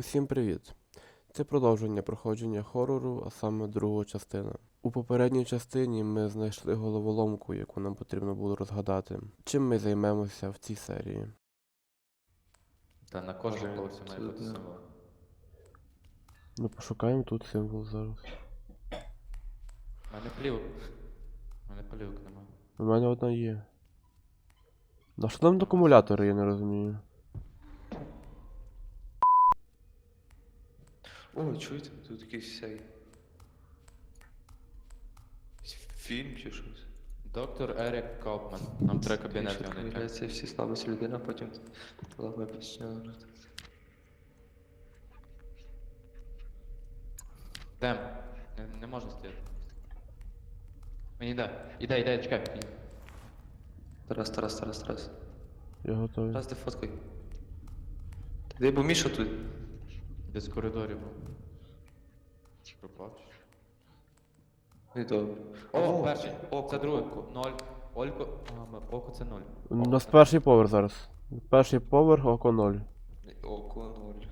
Усім привіт! Це продовження проходження хорору, а саме друга частина. У попередній частині ми знайшли головоломку, яку нам потрібно було розгадати. Чим ми займемося в цій серії? Та на кожній Може, блоці має бути символ. Ну пошукаємо тут символ зараз. У мене плівок. У мене плівок нема. У мене одна є. На що нам акумулятори, я не розумію. О, чуєте, тут якийсь цей. Фільм чи щось. Доктор Ерік Кауфман. Нам треба кабінет Що знайти. Всі слабості людина, потім лава почне. Дем. Не, не можна стояти. Мені йде. Іде, іде, чекай. Тарас, Тарас, Тарас, Тарас. Я готовий. Тарас, ти фоткай. Ти бо Міша тут? Десь в коридорі був. Пропав. чи що? Ну і добре. О, перший. Око, Це другий. око. Ноль. Олько. А, ми- око це ноль. У Око нас це- перший поверх зараз. Перший поверх, око 0. Око ноль.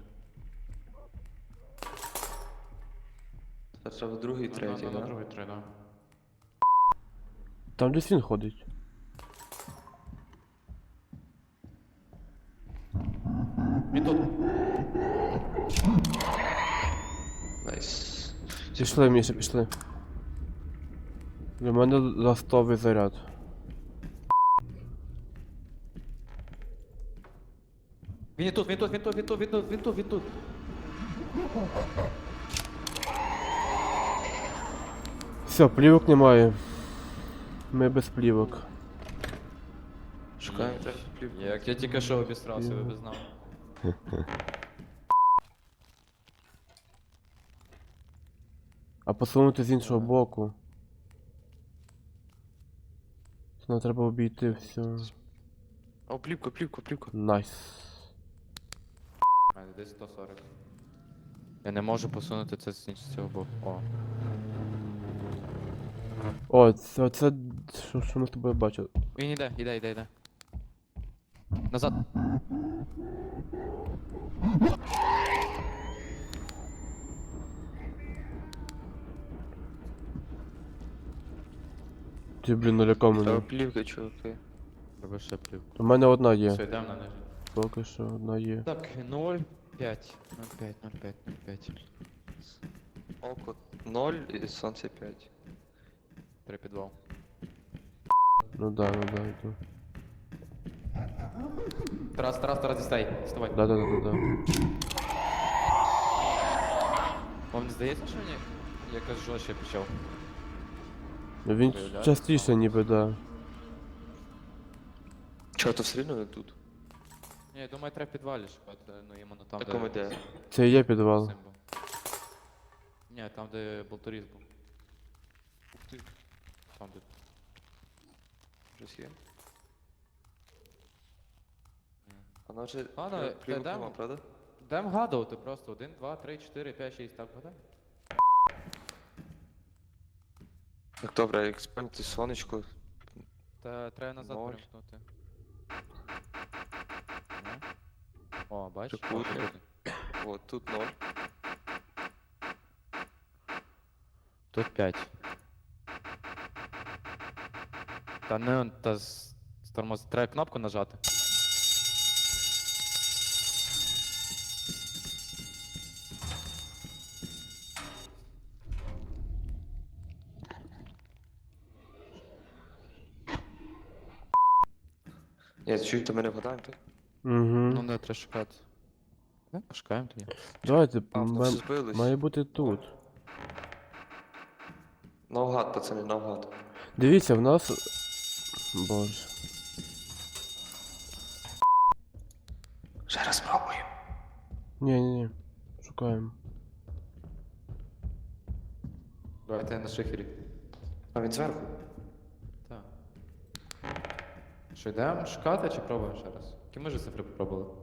Тепер треба другий Ну, третій, на да? другий три, да. Там десь він ходить. Він тут. Найс. Пішли, Міша, пішли. Для мене ластовий заряд. Він тут, він тут, він тут, він тут, він тут, він тут, він тут. Все, плівок немає. Ми без плівок. Шукаємо. Як я тільки що обісрався, ви б знали. А посунути з іншого боку. Нам треба обійти все. О, плівка, плівка, плівка. Найс. У мене десь 140. Я не можу посунути це з іншого цього боку. О. О, це, це що, що ми з тобою бачили? Він іде, іде, іде, іде. Назад. Ти, блін, Треба мене. плівка, чуваки. Роби ще плівку. У мене одна є. Все, йдемо на них. Поки що одна є. Так, 0, 5. 0, 5, 0, 5, 0, 5. Око 0 і сонце 5. Три підвал. Ну да, ну да, йду. Тарас, Тарас, Тарас, дістай. Вставай. Да, да, да, да, да. Вам не здається, що мені якось жорстче почав? Ну, Він Виявляється, частіше ніби, да. Чого, то все рівно не тут? Ні, я думаю, треба в підвалі шукати, ну іменно там, Так, ми де? Це і є підвал. Ні, там, де болторіз був. Ух ти. Там, де. Щось є? Вона вже Ладно, плівок йдемо. нема, правда? Дам вгадувати просто. 1, 2, 3, 4, 5, 6, так вгадай. Так добре, як спам'яти сонечко. Та треба назад Ноль. перемкнути. Ну. О, бачиш? Трикутник. О, трикутник. От тут 0. Тут 5. Та не, та з тормоз... Треба кнопку нажати. Ні, чуєте, ми не вгадаємо, так? Угу. Ну, не треба шукати. Ну, пошукаємо тоді. Давайте, А, в м- збились. має бути тут. Навгад, пацани, навгад. Дивіться, в нас. Боже. Ще раз спробуємо. Ні, ні, ні. Шукаємо. Давайте на шифері. А він зверху? Що йдемо шукати чи пробуємо ще раз? Які ми вже цифри попробували?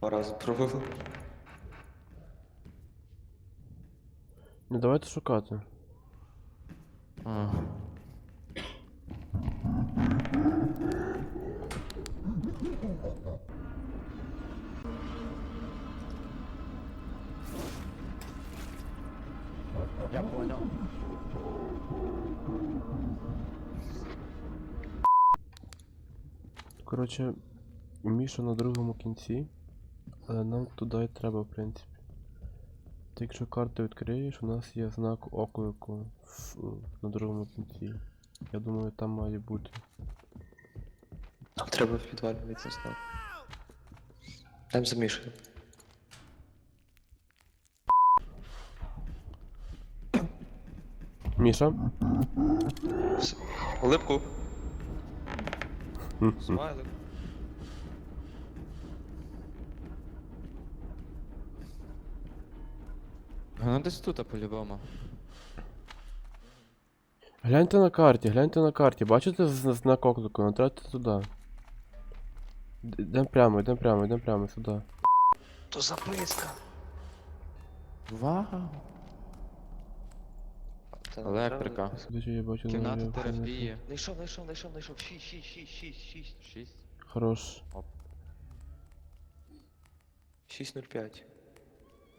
Два рази пробував. Ну давайте шукати. А. Я понял. Коротше, Міша на другому кінці, але нам туди й треба, в принципі. Ти якщо карту відкриєш, у нас є знак оклику на другому кінці. Я думаю, там має бути. Нам треба в підвалі вийти знов. Там замішано. Міша? Улипку. Смайлик. Воно десь тут, а по-любому. Гляньте на карті, гляньте на карті. Бачите з- знак оклику? Натратьте туди. Д- Йдем прямо, йдем прямо, йдем прямо сюди. То записка. Вау. Та Електрика. я бачу Кімната терапії. Знайшов, знайшов, знайшов, знайшов. Шість, шість, шість, шість, шість. Шість. Хорош. 6.05.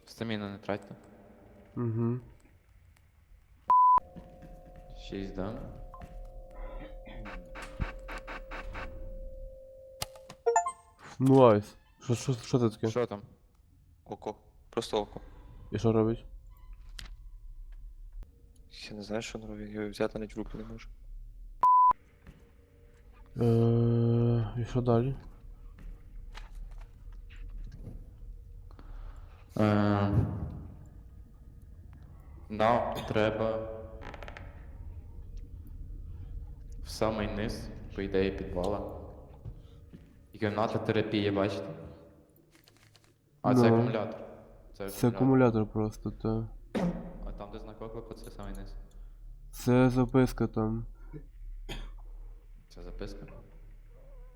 Стаміну не тратьте. Угу. Шість, да? Ну айс. Що, що, що це таке? Що там? Око. Просто око. І що робить? Я не знаю, що він робить, я його взяти навіть в руки не можу. Е, і що далі? Е, Нам треба в самий низ, по ідеї, підвала. І кімната терапії, бачите? А, це Ну. акумулятор. Це Це акумулятор просто, та. Оклику, це самий низ. Це записка там. Це записка.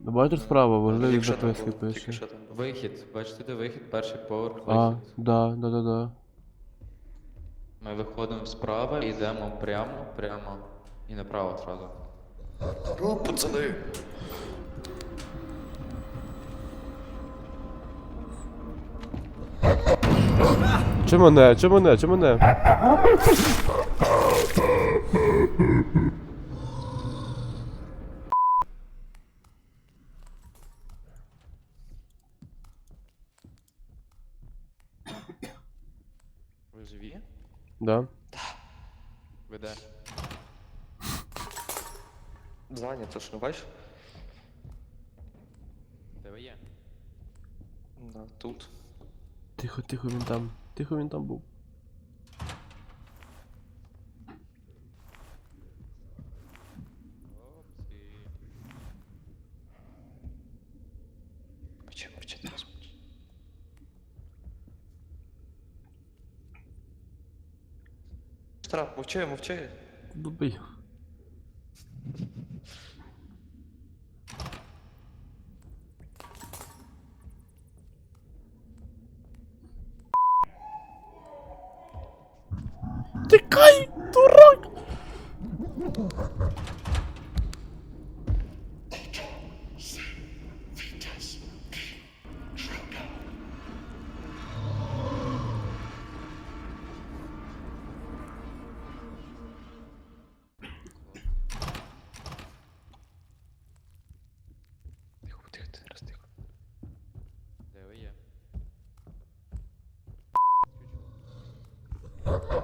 Ну, Бачиш справа, важливі Тільки там записки було, Тільки пише. що там було. Вихід. Бачите, де вихід, перший поверх, А, вихід. да, да, да, да. Ми виходимо справа і йдемо прямо, прямо і направо одразу. О, пацани! Чи мене, чи мене, чи мене? Ви живі? Да. Ви де? Зайнято ж, не бачиш? Де ви є? Да, тут. Тихо, тихо, він там. Тихо, він там був. Штраф, мовчи, мовчи. Добий.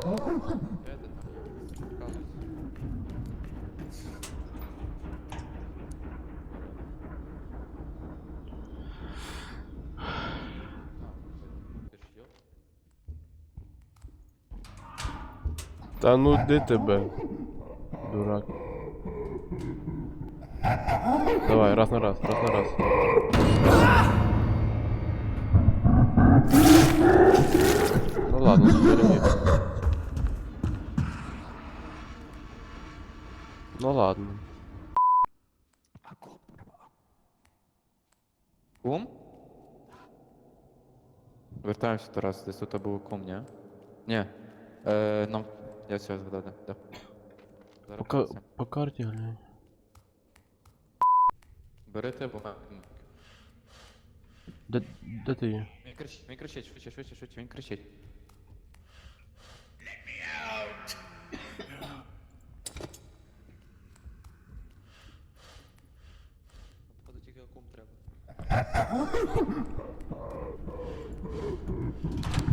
Йоп. Та ну де тебе? Дурак. Давай, раз на раз, раз на раз. Ну ладно, переміг. Ну ладно. Кум? Вертаємося Тарас, десь тут був кум, ні? Ні. Е, нам. Я все згадав, да. да. По, ка- по карті глянь. Бери те, бо. Де, де ти є? Він кричить, він кричить, швидше, швидше, швидше, він кричить. como trava.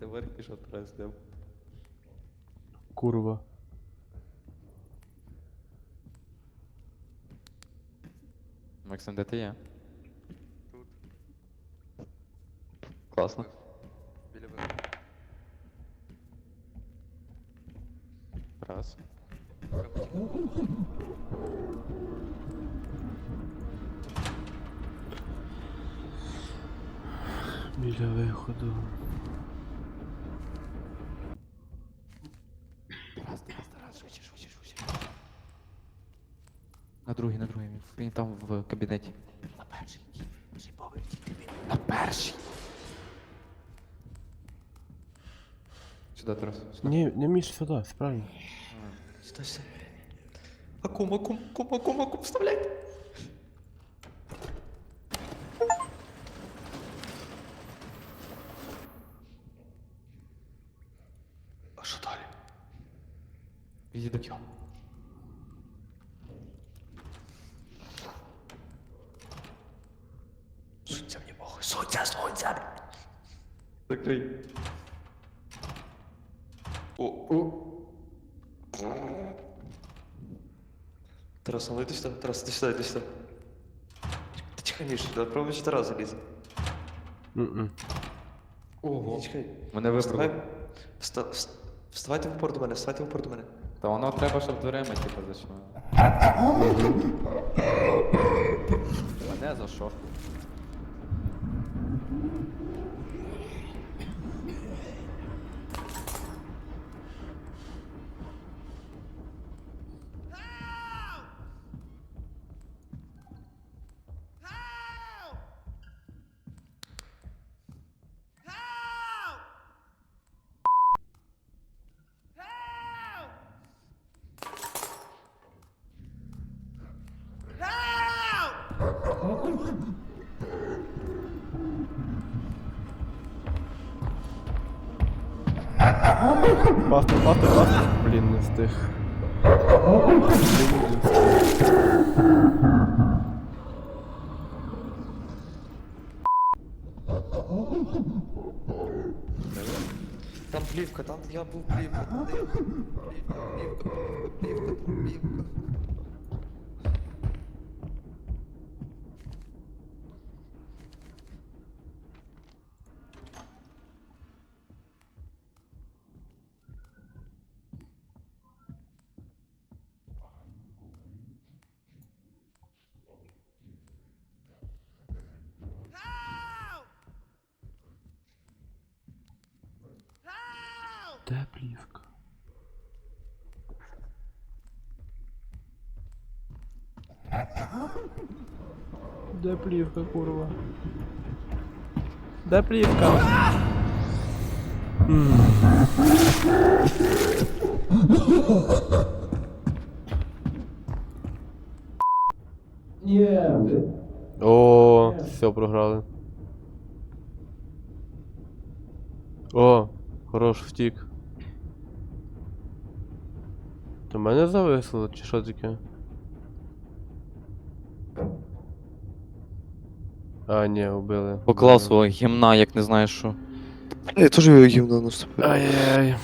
Наверх пішов Тарас. Курва. Максим, де ти є? Класно. Біля виходу. Раз. Біля виходу. другий. Він- Він там в кабінеті. На перший. Перший поверх. На перший. Сюди, Тарас. Сюди. Ні, не між сюди, справді. Сюди, сюди. Акум, акум, акум, акум, акум, вставляйте. А що далі? Іди Закрий. О, о. Тарас, ну йди сюди, Тарас, іди сюди, іди сюди. Ти Міш, да пробуй ще Тарас залізе. М-м. Ого. Чекай. Мене вибрали. Вставай. Вста, вст- вставайте в упор до мене, вставайте в упор до мене. Та воно треба, щоб дверима, типу, зайшло. Мене за що? Пасти, пасти, пасти. Блін, не встиг. Блін, не встиг. Там плівка, там я був плівка. Плівка, плівка, плівка, плівка. Де плівка? Де плівка, курва? Де плівка? М. О, все програли. О, хорош втік. То мене зависло, чи що таке? А, ні, убили. По класу гімна, як не знаєш що. Я теж його гімна наступив. Ай-яй.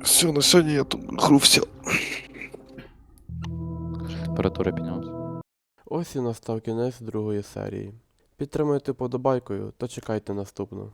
Все, на сьогодні я тут грувся. Температура піднялася. Ось і настав кінець другої серії. Підтримуйте подобайкою та чекайте наступну.